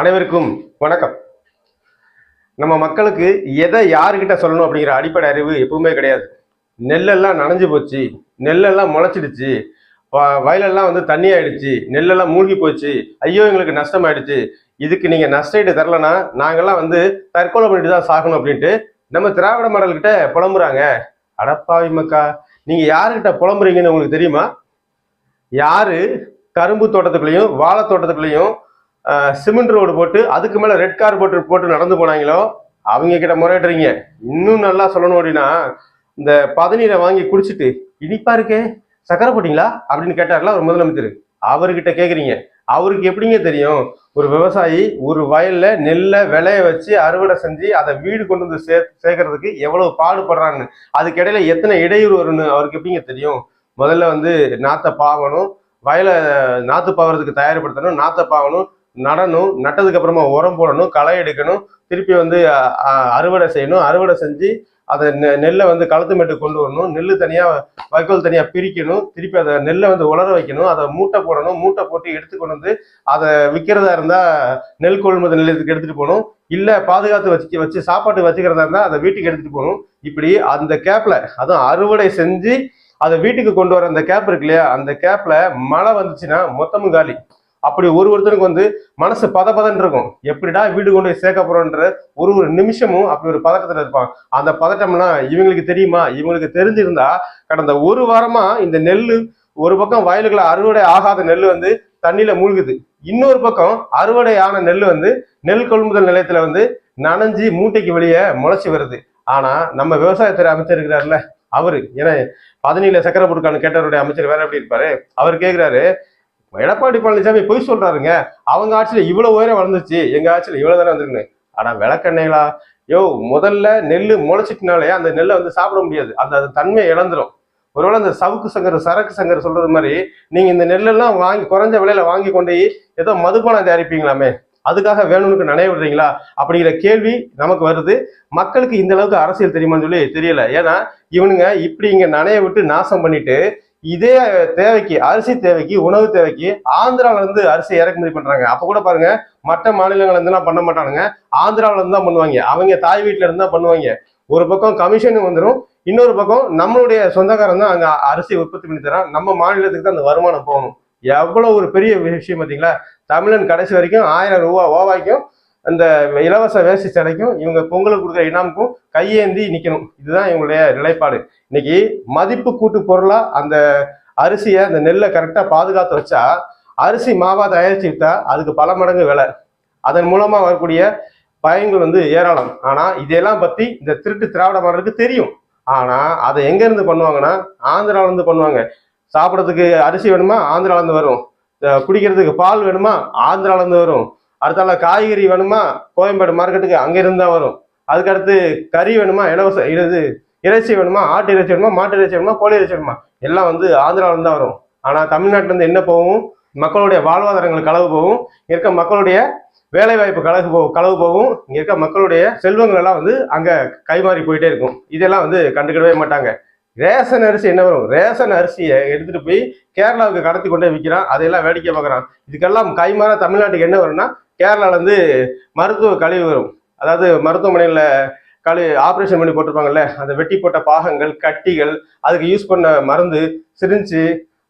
அனைவருக்கும் வணக்கம். நம்ம மக்களுக்கு எதை யாருக்கிட்ட சொல்லணும் அப்படிங்கிற அடிப்படை அறிவு எப்பவுமே கிடையாது. நெல்லெல்லாம் நனைஞ்சு போச்சு நெல்லெல்லாம் முளைச்சிடுச்சு வ- வயலெல்லாம் வந்து தண்ணி ஆயிடுச்சு நெல்லெல்லாம் மூழ்கி போச்சு ஐயோ எங்களுக்கு நஷ்டம் ஆயிடுச்சு இதுக்கு நீங்க நஷ்டஈடு தரலன்னா நாங்கெல்லாம் வந்து தற்கொலை பண்ணிட்டு தான் சாகணும் அப்படின்ட்டு நம்ம திராவிட மடல்கிட்ட புலம்புறாங்க. அடப்பாவி மக்கா நீங்க யாருக்கிட்ட புலம்புறீங்கன்னு உங்களுக்கு தெரியுமா? யாரு கரும்பு தோட்டத்துக்குள்ளேயும் வாழை தோட்டத்துக்குள்ளேயும் சிமெண்ட் ரோடு போட்டு அதுக்கு மேலே ரெட் கார் போட்டு போட்டு நடந்து போனாங்களோ அவங்க கிட்ட முறையிடுறீங்க. இன்னும் நல்லா சொல்லணும் அப்படின்னா இந்த பதநீரை வாங்கி குடிச்சிட்டு இனிப்பா இருக்கே சக்கரை போட்டிங்களா? அப்படின்னு கேட்டார்ல ஒரு முதலமைச்சர். அவர்கிட்ட கேட்குறீங்க அவருக்கு எப்படிங்க தெரியும்? ஒரு விவசாயி ஒரு வயல்ல நெல்லை விளைய வச்சு அறுவடை செஞ்சு அதை வீடு கொண்டு வந்து சே சேர்க்கறதுக்கு எவ்வளவு பாடுபடுறான்னு அதுக்கிடையில எத்தனை இடையூறு வரும்னு அவருக்கு எப்படிங்க தெரியும்? முதல்ல வந்து நாத்தை பாவணும் வயலை நாற்று பாவறதுக்கு தயார்படுத்தணும் நாற்றை பாவணும் நடணும் நட்டதுக்கு அப்புறமா உரம் போடணும் களை எடுக்கணும் திருப்பி வந்து அறுவடை செய்யணும் அறுவடை செஞ்சு அதை நெ- நெல்லை வந்து களத்து மேட்டு கொண்டு வரணும் நெல் தனியாக வைக்கோல் தனியாக பிரிக்கணும் திருப்பி அதை நெல்லை வந்து உலர வைக்கணும் அதை மூட்டை போடணும் மூட்டை போட்டு எடுத்து கொண்டு வந்து அதை விற்கிறதா இருந்தால் நெல் கொள்முதல் நிலையத்துக்கு எடுத்துகிட்டு போகணும். இல்லை பாதுகாத்து வச்சு வச்சு சாப்பாட்டு வச்சுக்கிறதா இருந்தால் அதை வீட்டுக்கு எடுத்துகிட்டு போகணும். இப்படி அந்த கேப்பில் அதுவும் அறுவடை செஞ்சு அதை வீட்டுக்கு கொண்டு வர அந்த கேப் இருக்கு இல்லையா அந்த கேப்பில் மழை வந்துச்சுன்னா மொத்தமும் காலி. அப்படி ஒரு ஒருத்தருக்கு வந்து மனசு பத பதன் இருக்கும். எப்படிடா வீடு கொண்டு போய் சேர்க்க போறோன்ற ஒரு ஒரு நிமிஷமும் அப்படி ஒரு பதட்டத்துல இருப்பாங்க. அந்த பதட்டம்லாம் இவங்களுக்கு தெரியுமா? இவங்களுக்கு தெரிஞ்சிருந்தா கடந்த ஒரு வாரமா இந்த நெல் ஒரு பக்கம் வயலுக்குள்ள அறுவடை ஆகாத நெல் வந்து தண்ணியில மூழ்குது. இன்னொரு பக்கம் அறுவடை ஆன நெல் வந்து நெல் கொள்முதல் நிலையத்துல வந்து நனைஞ்சு மூட்டைக்கு வெளியே முளைச்சி வருது. ஆனா நம்ம விவசாயத்துறை அமைச்சர் இருக்கிறாருல அவரு. ஏன்னா பதினேழு சக்கரை பொருட்கான கேட்டவருடைய அமைச்சர் வேற எப்படி இருப்பாரு? அவர் கேட்கிறாரு எடப்பாடி பழனிசாமி பொய் சொல்றாருங்க. அவங்க ஆட்சியில இவ்வளவு உயரம் வளர்ந்துச்சு எங்க ஆட்சியில இவ்வளவு தானே வந்திருக்குன்னு. ஆனா விளக்கெண்ணெய்களா? யோ முதல்ல நெல் முளைச்சிட்டுனாலே அந்த நெல்லை வந்து சாப்பிட முடியாது. அந்த அது தன்மையை இழந்துரும். ஒருவேளை அந்த சவுக்கு சங்கர் சரக்கு சங்கர் சொல்றது மாதிரி நீங்க இந்த நெல்லெல்லாம் வாங்கி குறைஞ்ச விலையில வாங்கி கொண்டு போய் ஏதோ மதுபானம் தயாரிப்பீங்களாமே? அதுக்காக வேணும்னு நினைய விடுறீங்களா? அப்படிங்கிற கேள்வி நமக்கு வருது. மக்களுக்கு இந்த அளவுக்கு அரசியல் தெரியுமான்னு சொல்லி தெரியல. ஏன்னா இவனுங்க இப்படி இங்க நனைய விட்டு நாசம் பண்ணிட்டு இதே தேவைக்கு அரிசி தேவைக்கு உணவு தேவைக்கு ஆந்திராவில இருந்து அரிசி இறக்குமதி பண்றாங்க. அப்ப கூட பாருங்க மற்ற மாநிலங்கள்ல இருந்துலாம் பண்ண மாட்டானுங்க. ஆந்திராவில இருந்து தான் பண்ணுவாங்க. அவங்க தாய் வீட்டுல இருந்து தான் பண்ணுவாங்க. ஒரு பக்கம் கமிஷன் வந்துடும் இன்னொரு பக்கம் நம்மளுடைய சொந்தக்காரன் தான் அங்க அரிசி உற்பத்தி பண்ணி தரான். நம்ம மாநிலத்துக்கு தான் அந்த வருமானம் போகணும். எவ்வளவு ஒரு பெரிய விஷயம் பாத்தீங்களா? தமிழன் கடைசி வரைக்கும் ஆயிரம் ரூபாய் ஓவாய்க்கும் அந்த இலவச வேஷ்டி சேலைக்கும் இவங்க பொங்கலுக்கு கொடுக்குற இனாமுக்கும் கையேந்தி நிற்கணும் இதுதான் இவங்களுடைய நிலைப்பாடு. இன்னைக்கு மதிப்பு கூட்டு பொருளாக அந்த அரிசியை அந்த நெல்லை கரெக்டாக பாதுகாத்து வச்சா அரிசி மாவா தயாரிச்சு விட்டா அதுக்கு பல மடங்கு விலை. அதன் மூலமாக வரக்கூடிய பயன்கள் வந்து ஏராளம். ஆனால் இதெல்லாம் பற்றி இந்த திருட்டு திராவிட மாடலுக்கு தெரியும். ஆனால் அதை எங்கேருந்து பண்ணுவாங்கன்னா ஆந்திராவிலேருந்து பண்ணுவாங்க. சாப்பிட்றதுக்கு அரிசி வேணுமா ஆந்திராவிலேருந்து வரும். குடிக்கிறதுக்கு பால் வேணுமா ஆந்திராவிலேருந்து வரும். அடுத்தால காய்கறி வேணுமா கோயம்பேடு மார்க்கெட்டுக்கு அங்கிருந்து தான் வரும். அதுக்கடுத்து கறி வேணுமா இலவச இது இறைச்சி வேணுமா ஆட்டு இறைச்சி வேணுமா மாட்டு இறைச்சி வேணுமா கோழி இறைச்சி வேணுமா எல்லாம் வந்து ஆந்திரால தான் வரும். ஆனால் தமிழ்நாட்டிலேருந்து என்ன போகும்? மக்களுடைய வாழ்வாதாரங்கள் களவு போகும். இருக்க மக்களுடைய வேலை வாய்ப்பு கலகு போகும் களவு போகும். இங்கே இருக்க மக்களுடைய செல்வங்கள் எல்லாம் வந்து அங்கே கைமாறி போயிட்டே இருக்கும். இதெல்லாம் வந்து கண்டுக்கிடவே மாட்டாங்க. ரேஷன் அரிசி என்ன வரும்? ரேஷன் அரிசியை எடுத்துட்டு போய் கேரளாவுக்கு கடத்தி கொண்டே விற்கிறான் அதையெல்லாம் வேடிக்கை பார்க்குறான். இதுக்கெல்லாம் கைமாற தமிழ்நாட்டுக்கு என்ன வரும்னா கேரளால இருந்து மருத்துவ கழிவு வரும். அதாவது மருத்துவமனையில் கழி ஆப்ரேஷன் பண்ணி போட்டிருப்பாங்கல்ல அந்த வெட்டி போட்ட பாகங்கள் கட்டிகள் அதுக்கு யூஸ் பண்ண மருந்து சிரிஞ்சு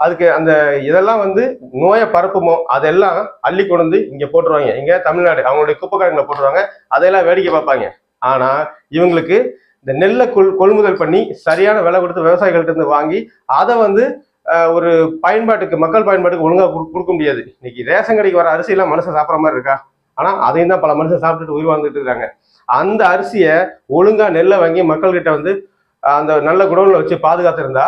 அதுக்கு அந்த இதெல்லாம் வந்து நோயை பரப்புமோ அதெல்லாம் அள்ளி கொண்டு வந்து இங்க போட்டுருவாங்க. இங்க தமிழ்நாடு அவங்களுடைய குப்பைக்கிழங்குல போட்டுருவாங்க. அதையெல்லாம் வேடிக்கை பார்ப்பாங்க. ஆனா இவங்களுக்கு இந்த நெல்லை கொள் கொள்முதல் பண்ணி சரியான விலை கொடுத்து விவசாயிகள்கிட்ட இருந்து வாங்கி அதை வந்து ஒரு பயன்பாட்டுக்கு மக்கள் பயன்பாட்டுக்கு ஒழுங்காக கொடுக்க முடியாது. இன்னைக்கு ரேஷன் கடைக்கு வர அரிசியெல்லாம் மனுஷன் சாப்பிட்ற மாதிரி இருக்கா? ஆனால் அதையும் தான் பல மனுஷன் சாப்பிட்டுட்டு உயிர் வாழ்ந்துட்டு இருக்காங்க. அந்த அரிசியை ஒழுங்காக நெல்லை வாங்கி மக்கள்கிட்ட வந்து அந்த நல்ல குடவுல வச்சு பாதுகாத்திருந்தா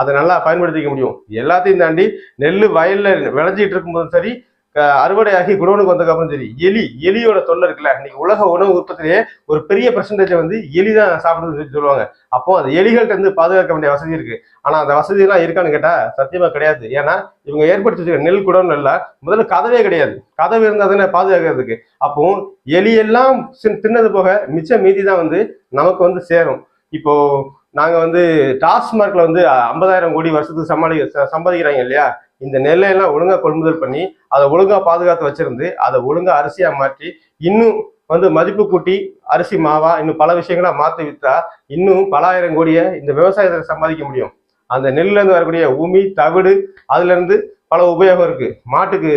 அதை நல்லா பயன்படுத்திக்க முடியும். எல்லாத்தையும் தாண்டி நெல் வயலில் விளைஞ்சிட்டு இருக்கும்போதும் சரி அறுவடையாகி குடோனுக்கு வந்ததுக்கப்புறம் சரி எலி எலியோட தொல்லை இருக்குல்ல இன்னைக்கு உலக உணவு உற்பத்திலேயே ஒரு பெரிய பெர்சன்டேஜ் வந்து எலி தான் சாப்பிடுதுன்னு சொல்லி சொல்லுவாங்க. அப்போ அந்த எலிகள்ட்ட இருந்து பாதுகாக்க வேண்டிய வசதி இருக்கு. ஆனா அந்த வசதி எல்லாம் இருக்கான்னு கேட்டா சத்தியமா கிடையாது. ஏன்னா இவங்க ஏற்படுத்தி வச்சிருக்க நெல் குடோன் இல்ல முதல்ல கதவே கிடையாது. கதவு இருந்தா தானே பாதுகாக்கிறதுக்கு. அப்போ எலி எல்லாம் சின்- தின்னது போக மிச்ச மீதி தான் வந்து நமக்கு வந்து சேரும். இப்போ நாங்க வந்து டாஸ்மார்க்ல வந்து ஐம்பதாயிரம் கோடி வருஷத்துக்கு சமாளி ச- சம்பாதிக்கிறாங்க இல்லையா? இந்த நெல்லையெல்லாம் ஒழுங்காக கொள்முதல் பண்ணி அதை ஒழுங்காக பாதுகாத்து வச்சிருந்து அதை ஒழுங்காக அரிசியாக மாற்றி இன்னும் வந்து மதிப்பு கூட்டி அரிசி மாவா இன்னும் பல விஷயங்களா மாற்றி விற்றா இன்னும் பல ஆயிரம் கோடியை இந்த விவசாயத்தில் சம்பாதிக்க முடியும். அந்த நெல்லேருந்து வரக்கூடிய உமி தவிடு அதுலேருந்து பல உபயோகம் இருக்குது மாட்டுக்கு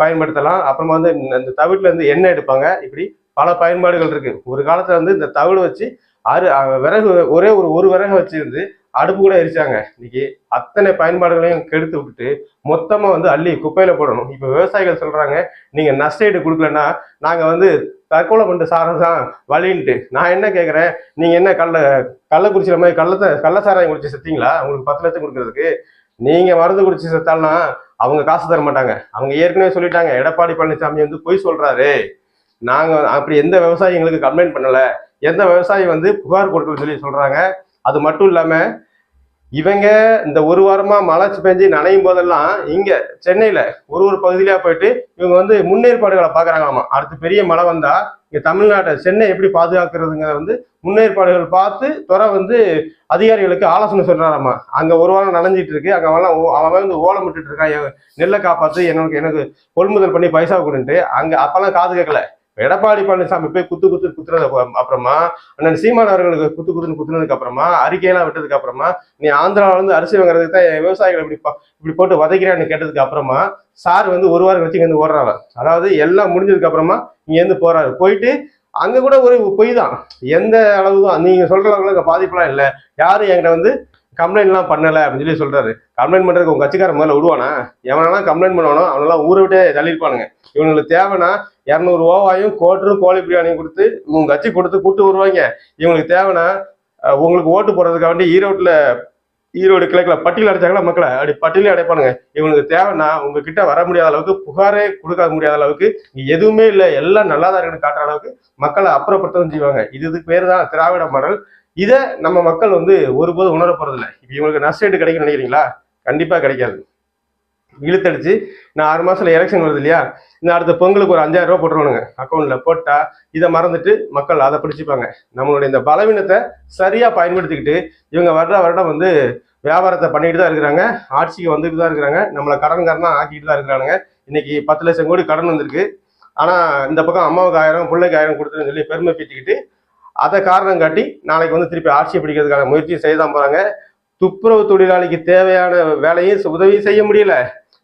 பயன்படுத்தலாம். அப்புறமா வந்து இந்த தவிட்டுலேருந்து எண்ணெய் எடுப்பாங்க. இப்படி பல பயன்பாடுகள் இருக்குது ஒரு காலத்தில் வந்து இந்த தவிடு வச்சு அரு விறகு ஒரே ஒரு ஒரு விறகு வச்சுருந்து அடுப்பு கூட எரிச்சாங்க. இன்னைக்கு அத்தனை பயன்பாடுகளையும் கெடுத்து விட்டுட்டு மொத்தமா வந்து அள்ளி குப்பையில போடணும். இப்ப விவசாயிகள் சொல்றாங்க நீங்க நஷ்டஈடு கொடுக்கலன்னா நாங்க வந்து தற்கொலை பண்ணிட்டு சாரதான் வழின்ட்டு. நான் என்ன கேட்குறேன் நீங்க என்ன கள்ள கள்ள மாதிரி கள்ளத்தை கள்ள சாராயம் குடிச்சு செத்தீங்களா? உங்களுக்கு பத்து லட்சம் கொடுக்கறதுக்கு. நீங்க மருந்து குடிச்சு செத்தாலும் அவங்க காசு தர மாட்டாங்க. அவங்க ஏற்கனவே சொல்லிட்டாங்க எடப்பாடி பழனிசாமி வந்து பொய் சொல்றாரு. நாங்க அப்படி எந்த விவசாயி எங்களுக்கு கம்ப்ளைண்ட் பண்ணல. எந்த விவசாயி வந்து புகார் கொடுக்கணும்னு சொல்லி சொல்றாங்க. அது மட்டும் இல்லாமல் இவங்க இந்த ஒரு வாரமா மழை பெஞ்சு நனையும் போதெல்லாம் இங்க சென்னையில ஒரு ஒரு பகுதியிலயா போயிட்டு இவங்க வந்து முன்னேற்பாடுகளை பாக்குறாங்களாமா அடுத்து பெரிய மழை வந்தா இங்க தமிழ்நாட்டை சென்னை எப்படி பாதுகாக்கிறதுங்க வந்து முன்னேற்பாடுகள் பார்த்து துறை வந்து அதிகாரிகளுக்கு ஆலோசனை சொல்றாராமா அங்க ஒரு வாரம் நனைஞ்சிட்டு இருக்கு. அங்க அவன் அவன் வந்து ஓலம் விட்டுட்டு இருக்கான். நெல்லை காப்பாத்து எனக்கு எனக்கு கொள்முதல் பண்ணி பைசா கொடுன்ட்டு அங்க அப்பெல்லாம் காது கேட்கல. எடப்பாடி பழனிசாமி போய் குத்து குத்து குத்துறது அப்புறமா அண்ணன் சீமான் அவர்களுக்கு குத்து குத்துன்னு குத்துனதுக்கு அப்புறமா அறிக்கையெல்லாம் விட்டதுக்கு அப்புறமா நீ ஆந்திராவில இருந்து அரிசி வாங்குறதுக்கு தான் விவசாயிகள் இப்படி இப்படி போட்டு வதைக்கிறான்னு கேட்டதுக்கு அப்புறமா சார் வந்து ஒரு வாரம் கழிச்சு இங்கேருந்து ஓடுறாங்க அதாவது எல்லாம் முடிஞ்சதுக்கு அப்புறமா இங்க இருந்து போறாரு. போயிட்டு அங்க கூட ஒரு பொய் தான். எந்த அளவு நீங்க சொல்ற அளவுக்கு அங்க இல்லை. யாரும் என்கிட்ட வந்து கம்ப்ளைண்ட்லாம் பண்ணலை அப்படின்னு சொல்லி சொல்கிறாரு கம்ப்ளைண்ட் பண்ணுறதுக்கு உங்கள் கட்சிக்காரன் முதல்ல விடுவானா? எவனெல்லாம் கம்ப்ளைண்ட் பண்ணுவானோ அவனெல்லாம் ஊரை விட்டே தள்ளியிருப்பானுங்க. இவங்களுக்கு தேவைன்னா இரநூறு ஓவாயும் கோட்டரும் கோழி பிரியாணியும் கொடுத்து உங்கள் கட்சி கொடுத்து கூட்டு வருவாங்க. இவங்களுக்கு தேவைன்னா உங்களுக்கு ஓட்டு போடுறதுக்காண்டி ஈரோட்டில் ஈரோடு கிழக்கில் பட்டியல் அடைச்சாங்களா மக்களை? அப்படி பட்டியலே அடைப்பானுங்க. இவங்களுக்கு தேவைன்னா உங்ககிட்ட வர முடியாத அளவுக்கு புகாரே கொடுக்க முடியாத அளவுக்கு எதுவுமே இல்லை. எல்லாம் நல்லா தான் இருக்குன்னு காட்டுற அளவுக்கு மக்களை அப்புறப்படுத்தவும் செய்வாங்க. இது இதுக்கு பேர் தான் திராவிட மாடல். இதை நம்ம மக்கள் வந்து ஒருபோதும் உணர போறதில்லை. இப்போ இவங்களுக்கு நஷ்டஈடு கிடைக்கும்னு நினைக்கிறீங்களா? கண்டிப்பாக கிடைக்காது. இழுத்தடிச்சு நான் ஆறு மாசத்துல எலெக்ஷன் வருது இல்லையா? இந்த அடுத்த பொங்கலுக்கு ஒரு அஞ்சாயிரம் ரூபா போட்டுருவானுங்க. அக்கௌண்ட்ல போட்டா இதை மறந்துட்டு மக்கள் அதை பிடிச்சிப்பாங்க. நம்மளுடைய இந்த பலவீனத்தை சரியா பயன்படுத்திக்கிட்டு இவங்க வருட வருடம் வந்து வியாபாரத்தை பண்ணிட்டு தான் இருக்கிறாங்க. ஆட்சிக்கு வந்துட்டு தான் இருக்கிறாங்க. நம்மளை கடன்காரனா ஆக்கிட்டு தான் இருக்கிறானுங்க. இன்னைக்கு பத்து லட்சம் கோடி கடன் வந்திருக்கு. ஆனா இந்த பக்கம் அம்மாவுக்கு ஆயிரம் பிள்ளைக்கு ஆயிரம் கொடுத்துருன்னு சொல்லி பெருமை பீத்திக்கிட்டு அதை காரணம் காட்டி நாளைக்கு வந்து திருப்பி ஆட்சியை பிடிக்கிறதுக்கான முயற்சி செய்ய தான் போகிறாங்க துப்புரவு தொழிலாளிக்கு தேவையான வேலையும் உதவி செய்ய முடியல.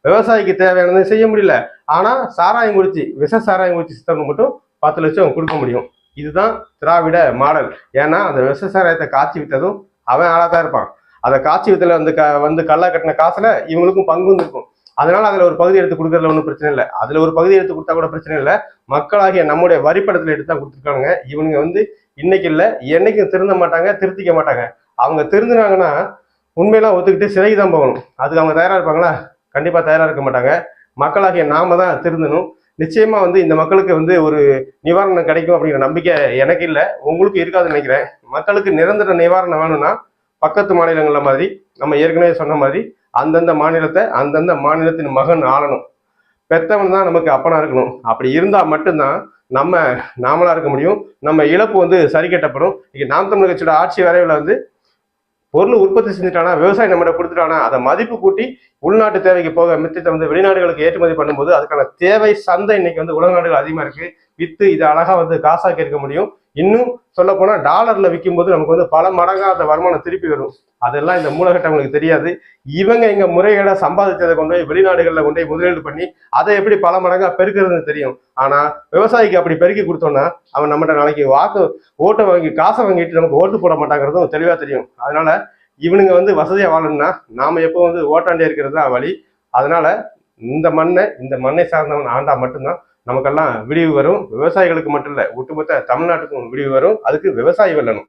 விவசாயிக்கு தேவையானதை செய்ய முடியல. ஆனால் சாராயம் குடிச்சு விஷ சாராயம் குடிச்சு சித்தவங்க மட்டும் பத்து லட்சம் கொடுக்க முடியும். இதுதான் திராவிட மாடல். ஏன்னா அந்த விஷ சாராயத்தை காய்ச்சி வித்ததும் அவன் ஆளாக தான் இருப்பான். அதை காய்ச்சி வித்தல வந்து க வந்து கல்லா கட்டின காசுல இவங்களுக்கும் பங்கு இருக்கும் அதனால அதுல ஒரு பகுதி எடுத்து கொடுக்கறதுல ஒன்றும் பிரச்சனை இல்லை. அதுல ஒரு பகுதி எடுத்து கொடுத்தா கூட பிரச்சனை இல்லை. மக்களாகிய நம்முடைய வரிப்படத்துல எடுத்து தான் கொடுத்துருக்காங்க இவனுங்க வந்து இன்னைக்கு இல்லை என்னைக்கும் திருந்த மாட்டாங்க திருத்திக்க மாட்டாங்க. அவங்க திருந்தினாங்கன்னா உண்மையெல்லாம் ஒத்துக்கிட்டு சிறைக்கு தான் போகணும். அதுக்கு அவங்க தயாரா இருப்பாங்களா? கண்டிப்பா தயாரா இருக்க மாட்டாங்க. மக்களாகிய நாம தான் திருந்தணும். நிச்சயமா வந்து இந்த மக்களுக்கு வந்து ஒரு நிவாரணம் கிடைக்கும் அப்படிங்கிற நம்பிக்கை எனக்கு இல்லை. உங்களுக்கு இருக்காதுன்னு நினைக்கிறேன். மக்களுக்கு நிரந்தர நிவாரணம் வேணும்னா பக்கத்து மாநிலங்கள்ல மாதிரி நம்ம ஏற்கனவே சொன்ன மாதிரி அந்தந்த மாநிலத்தை அந்தந்த மாநிலத்தின் மகன் ஆளணும். பெத்தவன் தான் நமக்கு அப்பனா இருக்கணும். அப்படி இருந்தா மட்டும்தான் நம்ம நாமளா இருக்க முடியும். நம்ம இழப்பு வந்து சரி கட்டப்படும். இன்னைக்கு நாம் தமிழர் கட்சியோட ஆட்சி வரைவில் வந்து பொருள் உற்பத்தி செஞ்சுட்டானா விவசாயம் நம்மகிட்ட கொடுத்துட்டானா அதை மதிப்பு கூட்டி உள்நாட்டு தேவைக்கு போக மித்தத்தை வந்து வெளிநாடுகளுக்கு ஏற்றுமதி பண்ணும்போது அதுக்கான தேவை சந்தை இன்னைக்கு வந்து உலக நாடுகள் அதிகமாக இருக்கு. வித்து இதை அழகா வந்து காசாக்கி இருக்க முடியும். இன்னும் சொல்ல போனா டாலர்ல விற்கும் போது நமக்கு வந்து பல மடங்காத அந்த வருமானம் திருப்பி வரும். அதெல்லாம் இந்த மூலகட்டங்களுக்கு தெரியாது. இவங்க இங்க முறைகேட சம்பாதிச்சதை கொண்டு போய் வெளிநாடுகளில் கொண்டு போய் முதலீடு பண்ணி அதை எப்படி பல மடங்கா பெருக்கிறதுன்னு தெரியும். ஆனா விவசாயிக்கு அப்படி பெருக்கி கொடுத்தோம்னா அவன் நம்மகிட்ட நாளைக்கு வாக்கு ஓட்டை வாங்கி காசை வாங்கிட்டு நமக்கு ஓட்டு போட மாட்டாங்கிறதும் தெளிவா தெரியும். அதனால இவனுங்க வந்து வசதியா வாழணும்னா நாம எப்போ வந்து ஓட்டாண்டே இருக்கிறது தான் வழி. அதனால இந்த மண்ணை இந்த மண்ணை சார்ந்தவன் ஆண்டா மட்டும்தான். நமக்கெல்லாம் விடிவு வரும். விவசாயிகளுக்கு மட்டும் இல்லை ஒட்டுமொத்த தமிழ்நாட்டுக்கும் விடிவு வரும். அதுக்கு விவசாயி வெல்லணும்.